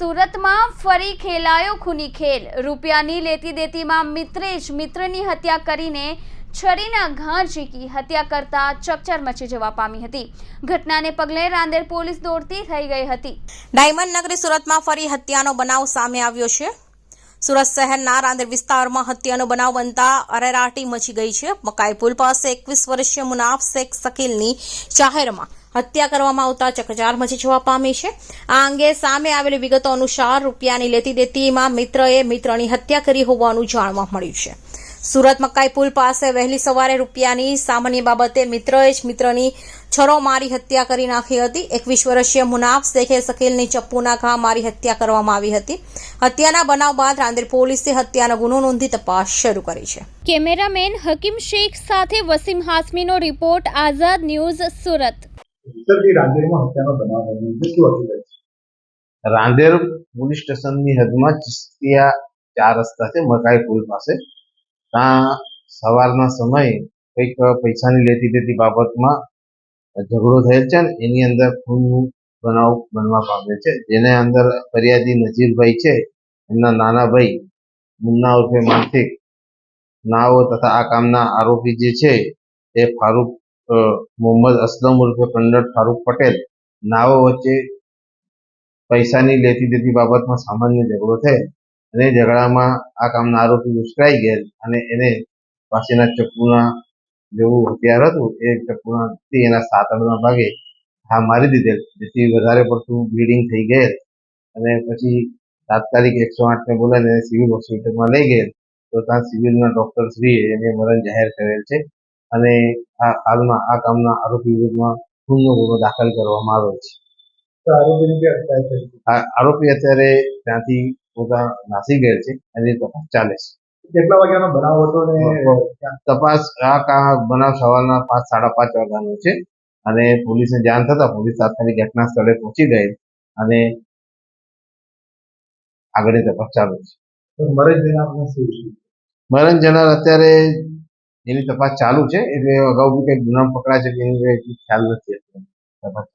સુરતમાં ફરી ખેલાયો ખૂની ખેલ. રૂપિયાની લેતી દેતીમાં મિત્રે જ મિત્રની હત્યા કરીને છરીના ઘા ઝીકી. હત્યા કરતા ચકચાર મચી જવા પામી હતી. ઘટનાને પગલે રાંદેર પોલીસ દોડતી થઈ ગઈ હતી. ડાયમંડ નગરી સુરતમાં ફરી હત્યાનો બનાવ સામે આવ્યો છે. સુરત શહેરના રાંદેર વિસ્તારમાં હત્યાનો બનાવ બનતા અરેરાટી મચી ગઈ છે. મકાઈ પુલ પાસે એકવીસ વર્ષીય મુનાફ શેખ શકીલની જાહેરમાં હત્યા કરવામાં આવતા ચકચાર મચી જવા પામી છે. આ અંગે સામે આવેલી વિગતો અનુસાર રૂપિયાની લેતી દેતીમાં મિત્રએ મિત્રની હત્યા કરી હોવાનું જાણવા મળ્યું છે. સુરત મકાઈ પુલ પાસે વહેલી સવારે રૂપિયાની સામાન્ય બાબતે મિત્રએ જ મિત્રની છરો મારી હત્યા કરી નાખી હતી. એકવીસ વર્ષીય મુનાફ શેખે શકીલની ચપ્પુના ઘા મારી હત્યા કરવામાં આવી હતી. હત્યાના બનાવ બાદ રાંદેર પોલીસે હત્યાનો ગુનો નોંધી તપાસ શરૂ કરી છે. કેમેરામેન હકીમ શેખ સાથે વસીમ હાસમીનો રિપોર્ટ આઝાદ ન્યૂઝ સુરત. ઉત્તરથી રાંદેરમાં હત્યાનો બનાવ બન્યો છે. શું ભાઈ રાંદેર પોલીસ સ્ટેશનની હદમાં ચિસ્તિયા ચાર રસ્તા છે, મકાઈ પુલ પાસે. ત્યાં સવારના સમયે કંઈક પૈસાની લેતી દેતી બાબતમાં ઝઘડો થયેલ છે ને એની અંદર ખૂનનું બનાવ બનવા પામે છે. જેને અંદર ફરિયાદી નજીરભાઈ છે, એમના નાના ભાઈ મુન્ના ઉર્ફે માનસિક નાઓ તથા આ કામના આરોપી જે છે, એ ફારૂક મોહમ્મદ અસલમ ઉર્ફે કન્નડ ફારૂક પટેલ નાઓ વચ્ચે પૈસાની લેતી દેતી બાબતમાં સામાન્ય ઝઘડો થયેલ અને ઝઘડામાં આ કામના આરોપી ઉશ્કેરાઈ ગયેલ અને એને પાસેના ચપ્પુના જેવું હથિયાર હતું, એ ચપ્પુનાથી એના એના સાતડના ભાગે હા મારી દીધેલ, જેથી વધારે પડતું બ્લીડિંગ થઈ ગયેલ અને પછી તાત્કાલિક એકસો આઠને બોલાવીને સિવિલ હોસ્પિટલમાં લઈ ગયેલ. તો ત્યાં સિવિલના ડૉક્ટરશ્રીએ એને મરણ જાહેર કરેલ છે. અને આ હાલમાં આ કામના આરોપી વિરુદ્ધમાં ગુનો ગુનો દાખલ કરવામાં આવ્યો છે. આરોપી અત્યારે ત્યાંથી પોતા નાસી ગયેલ છે એની તપાસ ચાલે છે. કેટલા વાગ્યાનો બનાવ હતો ને તપાસ આ બનાવ સવારના પાંચ સાડા પાંચ વાગ્યાનો છે અને પોલીસને જાણ થતા પોલીસ તાત્કાલિક ઘટના સ્થળે પહોંચી ગઈ અને આગળની તપાસ ચાલુ છે? મરણ જનાર અત્યારે એની તપાસ ચાલુ છે, એટલે અગાઉ બી કંઈક ગુના પકડા છે કે ખ્યાલ નથી તપાસ